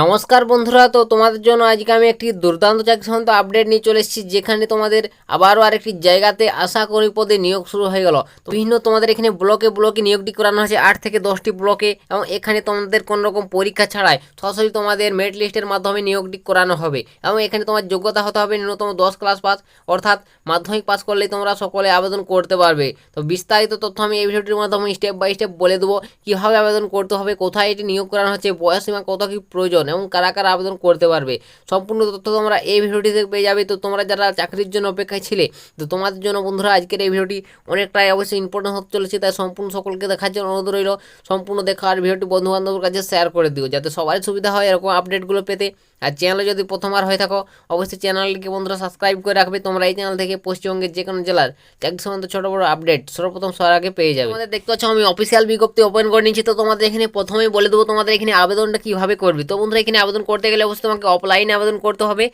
নমস্কার বন্ধুরা, তো তোমাদের জন্য আজকে আমি একটি দুর্দান্ত চাকরি সংক্রান্ত আপডেট নিয়ে চলে এসেছি, যেখানে তোমাদের আবারও আরেকটি জায়গাতে আশা করি পদে নিয়োগ শুরু হয়ে গেল। বিভিন্ন তোমাদের এখানে ব্লকে ব্লকে নিয়োগটি করানো হয়েছে, আট থেকে দশটি ব্লকে এবং এখানে তোমাদের কোনো রকম পরীক্ষা ছাড়াই সরাসরি তোমাদের মেরিট লিস্টের মাধ্যমে নিয়োগটি করানো হবে, এবং এখানে তোমার যোগ্যতা হতে হবে ন্যূনতম দশ ক্লাস পাস অর্থাৎ মাধ্যমিক পাস করলেই তোমরা সকলে আবেদন করতে পারবে। তো বিস্তারিত তথ্য আমি এই ভিডিওটির মাধ্যমে স্টেপ বাই স্টেপ বলে দেবো, কীভাবে আবেদন করতে হবে, কোথায় এটি নিয়োগ করানো হচ্ছে, বয়স সীমা কত কী প্রয়োজন এবং কারা কারা আবেদন করতে পারবে। সম্পূর্ণ তথ্য তোমরা এই ভিডিওটিতে পেয়ে যাবে। তো তোমরা যারা চাকরির জন্য অপেক্ষায় ছিলে, তো তোমাদের জন্য বন্ধুরা আজকের এই ভিডিওটি অনেকটাই অবশ্যই ইম্পর্টেন্ট হতে চলেছে। তাই সম্পূর্ণ সকলকে দেখার জন্য অনুরোধ রইল, সম্পূর্ণ দেখা আর ভিডিওটি বন্ধু বান্ধবের কাছে শেয়ার করে দিও, যাতে সবাই সুবিধা হয় এরকম আপডেটগুলো পেতে। আর চ্যানেলে যদি প্রথমবার হয়ে থাকো, অবশ্যই চ্যানেলটিকে বন্ধুরা সাবস্ক্রাইব করে রাখবে। তোমরা এই চ্যানেল থেকে পশ্চিমবঙ্গের যে কোনো জেলার চাকরি সম্বন্ধে ছোটো বড়ো আপডেট সর্বপ্রথম সবার আগে পেয়ে যাবে। তোমাদের দেখতে পাচ্ছ, আমি অফিসিয়াল বিজ্ঞপ্তি ওপেন করে নিচ্ছি তো তোমাদের এখানে প্রথমেই বলে দেবো তোমাদের এখানে আবেদনটা কীভাবে করবে। তো বন্ধুরা, এখানে আবেদন করতে গেলে অবশ্যই তোমাকে অফলাইনে আবেদন করতে হবে।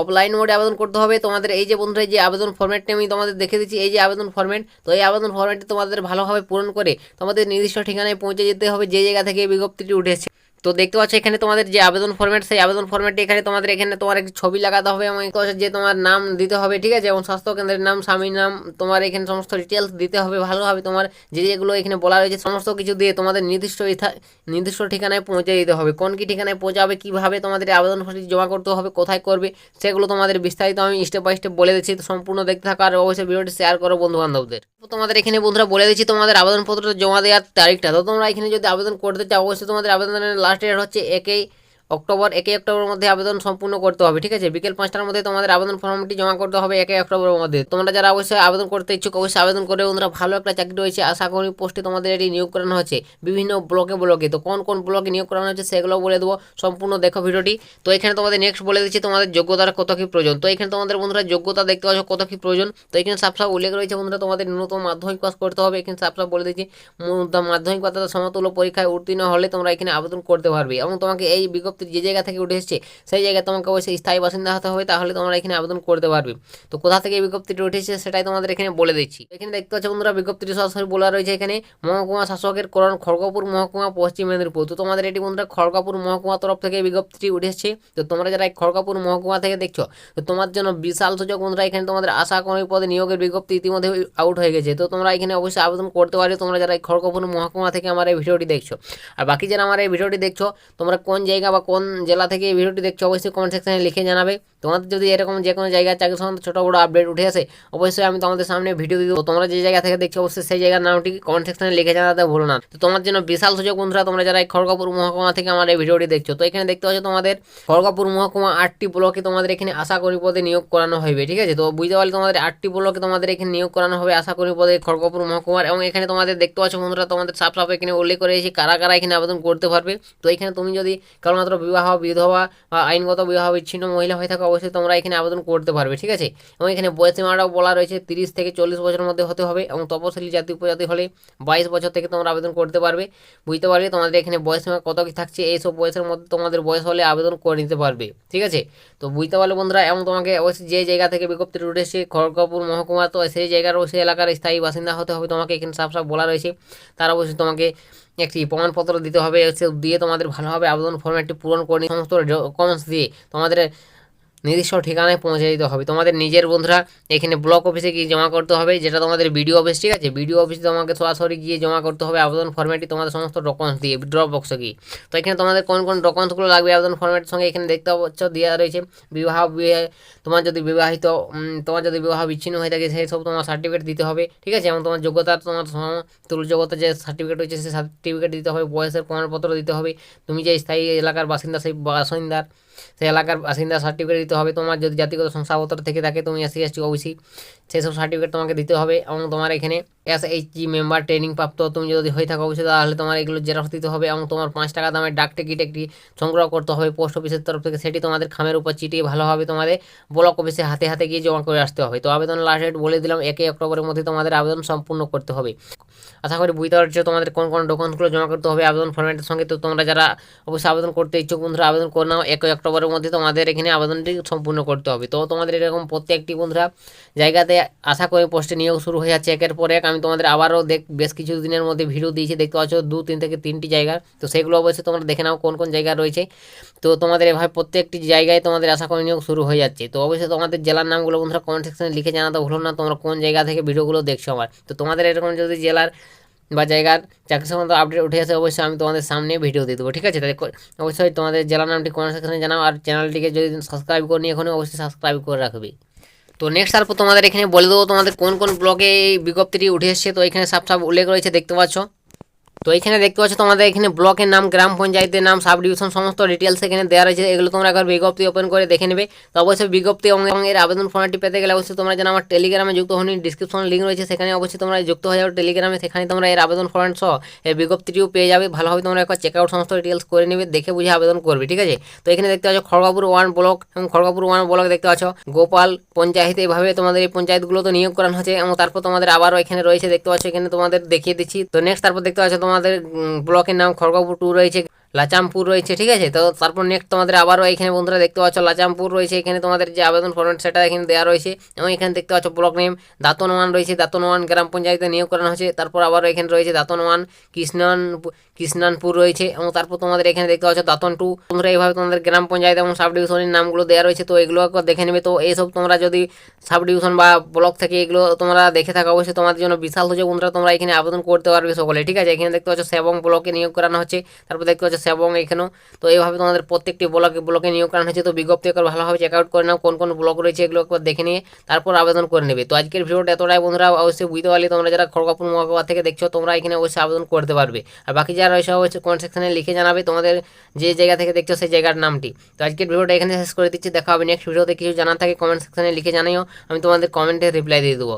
অফলাইন মোডে আবেদন করতে হবে। তোমাদের এই যে বন্ধুরা, এই যে আবেদন ফর্ম্যাটটি আমি তোমাদের দেখে দিচ্ছি, এই যে আবেদন ফর্ম্যাট তো এই আবেদন ফর্ম্যাটটি তোমাদের ভালোভাবে পূরণ করে তোমাদের নির্দিষ্ট ঠিকানায় পৌঁছে যেতে হবে যে জায়গা থেকে বিজ্ঞপ্তিটি উঠেছে। তো দেখতে পাচ্ছ এখানে তোমাদের যে আবেদন ফর্ম্যাট সেই আবেদন ফর্ম্যাটটি এখানে তোমাদের এখানে তোমার একটি ছবি লাগাতে হবে এবং যে তোমার নাম দিতে হবে, ঠিক আছে? এবং স্বাস্থ্য কেন্দ্রের নাম, স্বামীর নাম, তোমার এখানে সমস্ত ডিটেলস দিতে হবে ভালোভাবে। তোমার যে যেগুলো এখানে বলা রয়েছে, সমস্ত কিছু দিয়ে তোমাদের নির্দিষ্ট নির্দিষ্ট ঠিকানায় পৌঁছে দিতে হবে। কোন কি ঠিকানায় পৌঁছাবে, কীভাবে তোমাদের আবেদন ফর্মটি জমা করতে হবে, কোথায় করবে, সেগুলো তোমাদের বিস্তারিত আমি স্টেপ বাই স্টেপ বলে দিচ্ছি। সম্পূর্ণ দেখতে থাকো আর অবশ্যই ভিডিওটি শেয়ার করো বন্ধু বান্ধবদের তোমাদের এখানে বন্ধুরা বলে দিচ্ছি, তোমাদের আবেদনপত্রটা জমা দেওয়ার তারিখটা। তো তোমরা এখানে যদি আবেদন করতে চাও, অবশ্যই তোমাদের আবেদনের ডেট হচ্ছে একই অক্টোবর একই অক্টোবরের মধ্যে আবেদন সম্পূর্ণ করতে হবে, ঠিক আছে? বিকেল পাঁচটার মধ্যে তোমাদের আবেদন ফর্মটি জমা করতে হবে একই অক্টোবরের মধ্যে। তোমরা যারা অবশ্যই আবেদন করতে ইচ্ছুক, অবশ্যই আবেদন করে বন্ধুরা ভালো একটা চাকরি রয়েছে। আশা করি পোস্টে তোমাদের এটি নিয়োগ করানো হচ্ছে বিভিন্ন ব্লকে ব্লকে, তো কোন কোন ব্লকে নিয়োগ করানো হচ্ছে সেগুলো বলে দেবো। সম্পূর্ণ দেখো ভিডিওটি। তো এখানে তোমাদের নেক্সট বলে দিচ্ছি তোমাদের যোগ্যতার কত কি প্রয়োজন। তো এখানে তোমাদের বন্ধুরা যোগ্যতা দেখতে পাচ্ছ কত কি প্রয়োজন। তো এখানে সাফ সাফ উল্লেখ রয়েছে বন্ধুরা তোমাদের ন্যূনতম মাধ্যমিক পাস করতে হবে। এখানে সাফ সাফ বলে দিচ্ছি মাধ্যমিক পাতা সমতুল্য পরীক্ষায় উত্তীর্ণ হলে তোমরা এখানে আবেদন করতে পারবে। এবং তোমাকে এই বিজ্ঞপ্তি যে জায়গা থেকে উঠে এসেছে সেই জায়গায় তোমাকে অবশ্যই স্থায়ী বাসিন্দা হতে হবে, তাহলে তোমরা এখানে আবেদন করতে পারবে। তো কোথা থেকে বিজ্ঞপ্তিটি উঠেছে সেটাই তোমাদের এখানে বলে দিচ্ছি। এখানে দেখতে পাচ্ছ বন্ধুরা, বিজ্ঞপ্তিটি সরাসরি বলা রয়েছে এখানে, মহকুমা শাসকের করণ খড়গপুর মহকুমা, পশ্চিম মেদিনীপুর। তো তোমাদের এটি বন্ধুরা খড়গপুর মহকুমা তরফ থেকে বিজ্ঞপ্তিটি উঠেছে। তো তোমরা যারা খড়গপুর মহকুমা থেকে দেখছ, তো তোমার জন্য বিশাল সুযোগ বন্ধুরা, এখানে তোমাদের আশা কর্মী পদে নিয়োগের বিজ্ঞপ্তি ইতিমধ্যে আউট হয়ে গেছে। তো তোমরা এখানে অবশ্যই আবেদন করতে পারবে, তোমরা যারা এই খড়গপুর মহকুমা থেকে আমার এই ভিডিওটি দেখছ। আর বাকি যারা আমার এই ভিডিওটি দেখছ, তোমরা কোন জায়গা বা কোন জেলা থেকে এই ভিডিওটি দেখছ অবশ্যই কমেন্ট সেকশনে লিখে জানাবে। তোমাদের যদি এরকম যে কোনো জায়গায় চাকরি সম্বন্ধে ছোটো বড়ো আপডেট উঠে আসে, অবশ্যই আমি তোমাদের সামনে ভিডিও দিব। তোমরা যে জায়গা থেকে দেখছ, অবশ্যই সেই জায়গার নামটি কমেন্ট সেকশনে লিখে জানাতে ভুলো না। তো তোমার জন্য বিশাল সুযোগ বন্ধুরা, তোমরা যারা এই খড়গপুর মহকুমা থেকে আমার এই ভিডিওটি দেখছ, তো এখানে দেখতে পাচ্ছ তোমাদের খড়গপুর মহকুমা আটটি ব্লকে তোমাদের এখানে আশা করি পদে নিয়োগ করানো হবে ঠিক আছে? তো বুঝতে পারলে তোমাদের আটটি ব্লকে তোমাদের এখানে নিয়োগ করানো হবে, আশা করি পদে খড়গপুর মহকুমার। এবং এখানে তোমাদের দেখতে পাচ্ছ বন্ধুরা, তোমাদের সাফ সাফ এখানে উল্লেখ করে এসেছি কারা কারা এখানে আবেদন করতে পারবে। তো এখানে তুমি যদি কেবলমাত্র বিবাহ, বিধবা বা আইনগত বিবাহ বিচ্ছিন্ন মহিলা হয়ে থাকো অবশ্যই তোমরা এখানে আবেদন করতে পারবে, ঠিক আছে? এবং এখানে বয়স সীমাটাও বলা রয়েছে, তিরিশ থেকে চল্লিশ বছরের মধ্যে হতে হবে এবং তপশিলি জাতি উপজাতি হলে বাইশ বছর থেকে তোমরা আবেদন করতে পারবে, বুঝতে পারবে তোমাদের এখানে বয়স সীমা কত কি থাকছে, এইসব বয়সের মধ্যে তোমাদের বয়স হলে আবেদন করে নিতে পারবে, ঠিক আছে? তো বুঝতে পারলে বন্ধুরা, এবং তোমাকে অবশ্যই যে জায়গা থেকে বিজ্ঞপ্তিটি উঠেছে খড়গপুর, মহকুমা, তো সেই জায়গার সেই এলাকার স্থায়ী বাসিন্দা হতে হবে, তোমাকে এখানে সাফ সাফ বলা রয়েছে, তার অবশ্যই তোমাকে একটি প্রমাণপত্র দিতে হবে দিয়ে তোমাদের ভালোভাবে আবেদন ফর্মে একটি পূরণ করে সমস্ত ডকুমেন্টস দিয়ে তোমাদের নির্দিষ্ট ঠিকানায় পৌঁছে দিতে হবে। তোমাদের নিজের বন্ধুরা এখানে ব্লক অফিসে গিয়ে জমা করতে হবে, যেটা তোমাদের বিডিও অফিস ঠিক আছে? বিডিও অফিসে তোমাকে সরাসরি গিয়ে জমা করতে হবে আবেদন ফর্ম্যাটটি তোমাদের সমস্ত ডকুমেন্টস দিয়ে ড্রপ বক্সে গিয়ে। তো এখানে তোমাদের কোন কোন ডকুমেন্টসগুলো লাগবে আবেদন ফর্ম্যাটের সঙ্গে এখানে দেখতে পাচ্ছ, দেওয়া রয়েছে। বিবাহ তোমার যদি বিবাহিত তোমার যদি বিবাহ বিচ্ছিন্ন হয়ে থাকে, সেই সব তোমার সার্টিফিকেট দিতে হবে, ঠিক আছে? এবং তোমার যোগ্যতা, তোমার তুল যোগ্যতা যে সার্টিফিকেট রয়েছে, সেই সার্টিফিকেট দিতে হবে। বয়সের প্রমাণপত্র দিতে হবে। তুমি যে স্থায়ী এলাকার বাসিন্দা, সেই বাসিন্দার সেই এলাকার বাসিন্দা সার্টিফিকেট দিতে হবে। তোমার যদি জাতিগত শংসাপত্র থেকে থাকে, তুমি এসসি এসটি ওবিসি সেই সব সার্টিফিকেট তোমাকে দিতে হবে এবং তোমার এখানে S H G member training প্রাপ্ত, তুমি যদি হয়ে থাকো অবশ্যই তাহলে তোমার এগুলো জেরক্স দিতে হবে এবং তোমার পাঁচ টাকা দামের ডাক টিকিট একটি সংগ্রহ করতে হবে। পোস্ট অফিসের তরফ থেকে সেটি তোমাদের খামের উপর চিটিয়ে ভালোভাবে তোমাদের ব্লক অফিসে হাতে হাতে গিয়ে জমা করে আসতে হবে। তো আবেদন লাস্ট ডেট বলে দিলাম একই অক্টোবরের মধ্যে তোমাদের আবেদন সম্পূর্ণ করতে হবে। আশা করি বুঝতে পারছ তোমাদের কোন কোন ডকুমেন্টসগুলো জমা করতে হবে আবেদন ফর্ম্যাটের সঙ্গে। তো তোমরা যারা অবশ্যই আবেদন করতে ইচ্ছুক বন্ধুরা, আবেদন করে নাও। একই অক্টোবরের মধ্যে তোমাদের এখানে আবেদনটি সম্পূর্ণ করতে হবে। তো তোমাদের এরকম প্রত্যেকটি বন্ধুরা জায়গাতে আশা করি পোস্টে নিয়োগ শুরু হয়ে যাচ্ছে। একের পর এক আমি তোমাদের আবারও দেখ, বেশ কিছু দিনের মধ্যে ভিডিও দিয়েছি, দেখতে পাচ্ছ দু, তিন থেকে তিনটি জায়গা। তো সেগুলো অবশ্যই তোমরা দেখে নাও কোন কোন জায়গা রয়েছে। তো তোমাদের এভাবে প্রত্যেকটি জায়গায় তোমাদের আশা করি নিয়োগ শুরু হয়ে যাচ্ছে। তো অবশ্যই তোমাদের জেলার নামগুলো বন্ধুরা কমেন্ট সেকশনে লিখে জানাতে ভুলো না, তোমরা কোন জায়গা থেকে ভিডিওগুলো দেখছ আমার তো তোমাদের এরকম যদি জেলার বা জায়গার চাকরি সম্বন্ধে আপডেট উঠে আসে, অবশ্যই আমি তোমাদের সামনে ভিডিও দিয়ে দেবো, ঠিক আছে? ক- অবশ্যই তোমাদের জেলার নামটি কমেন্ট সেকশনে জানাও, আর চ্যানেলটিকে যদি সাবস্ক্রাইব করনি এখনই অবশ্যই সাবস্ক্রাইব করে রাখবে। তো নেক্সট তারপর তোমাদের এখানে বলে দেবো তোমাদের কোন কোন ব্লকে এই বিজ্ঞপ্তিটি উঠে এসছে। তো এখানে সাপ সাপ উল্লেখ রয়েছে, দেখতে পাচ্ছ। তো এখানে দেখতে পাচ্ছ তোমাদের এখানে ব্লকের নাম, গ্রাম পঞ্চায়েতের নাম সাব ডিভিশন সমস্ত ডিটেলস এখানে দেওয়া রয়েছে। এগুলো তোমরা একবার বিজ্ঞপ্তি ওপেন করে দেখে নেবে। তো অবশ্যই বিজ্ঞপ্তি এবং এর আবেদন ফর্মটি পেতে গেলে অবশ্যই তোমরা যেন আমার টেলিগ্রামে যুক্ত হনি। ডিসক্রিপশন লিঙ্ক রয়েছে, সেখানে অবশ্যই তোমরা যুক্ত হয়ে যাও টেলিগ্রামে সেখানে তোমরা এর আবেদন ফর্ম সহ এই বিজ্ঞপ্তিটিও পেয়ে যাবে। ভালোভাবে তোমরা একবার চেক আউট সমস্ত ডিটেলস করে নেবে, দেখে বুঝে আবেদন করবে, ঠিক আছে? তো এখানে দেখতে পাচ্ছ খড়গাপুর ওয়ান ব্লক এবং খড়গাপুর ওয়ান ব্লক দেখতে পাচ্ছ গোপাল পঞ্চায়েত। এইভাবে তোমাদের এই পঞ্চায়েতগুলো তো নিয়োগ করানো হচ্ছে, এবং তারপর তোমাদের আবারও এখানে রয়েছে, দেখতে পাচ্ছ এখানে তোমাদের দেখিয়ে দিচ্ছি। তো নেক্সট তারপর দেখতে পাচ্ছ তোমাদের উম, ব্লকের নাম খড়গপুর টু রয়েছে। লাচামপুর রয়েছে, ঠিক আছে? তো তারপর নেক্সট তোমাদের আবারও এখানে বন্ধুরা দেখতে পাচ্ছ, লাচামপুর রয়েছে, এখানে তোমাদের যে আবেদন ফর্মেট সেটা এখানে দেওয়া রয়েছে। এবং এখানে দেখতে পাচ্ছ ব্লক নেম দাতন ওয়ান রয়েছে, দাতন ওয়ান গ্রাম পঞ্চায়েতে নিয়োগ করানো হয়েছে। তারপর আবারও এখানে রয়েছে দাতন ওয়ান, কৃষ্ণন, কৃষ্ণানপুর রয়েছে। এবং তারপর তোমাদের এখানে দেখতে পাচ্ছ দাতন টু তোমরা এইভাবে তোমাদের গ্রাম পঞ্চায়েত এবং সাব ডিভিশনের নামগুলো দেওয়া রয়েছে, তো এগুলো দেখে নেবে। তো এইসব তোমরা যদি সাব ডিভিশন বা ব্লক থেকে এগুলো তোমরা দেখে থাকো, অবশ্যই তোমাদের জন্য বিশাল সুযোগ। বন্ধুরা, তোমরা এখানে আবেদন করতে পারবে সকলে, ঠিক আছে? এখানে দেখতে পাচ্ছ সেবং ব্লকে নিয়োগ করানো হচ্ছে। তারপর দেখতে পাচ্ছ সেবং এখানেও তো এইভাবে তোমাদের প্রত্যেকটি ব্লকে ব্লকে নিয়োগ করানো হচ্ছে তো বিজ্ঞপ্তি একবার ভালোভাবে চেক আউট করে নাও, কোন কোন ব্লক রয়েছে এগুলো একবার দেখে নিয়ে তারপর আবেদন করে নেবে। তো আজকের ভিডিওটা এতটাই বন্ধুরা, অবশ্যই বুঝতে পারলে তোমরা যারা খড়গপুর মহাকাবার থেকে দেখছ, তোমরা এখানে অবশ্যই আবেদন করতে পারবে। আর বাকি যারা রয়েছে, অবশ্যই কমেন্ট সেকশনে লিখে জানাবে তোমাদের যে জায়গা থেকে দেখছ সেই জায়গার নামটি। তো আজকের ভিডিওটা এখানে শেষ করে দিচ্ছি, দেখা হবে নেক্সট ভিডিওতে। কিছু জানার থাকে কমেন্ট সেকশনে লিখে জানাইও আমি তোমাদের কমেন্টে রিপ্লাই দিয়ে দেবো।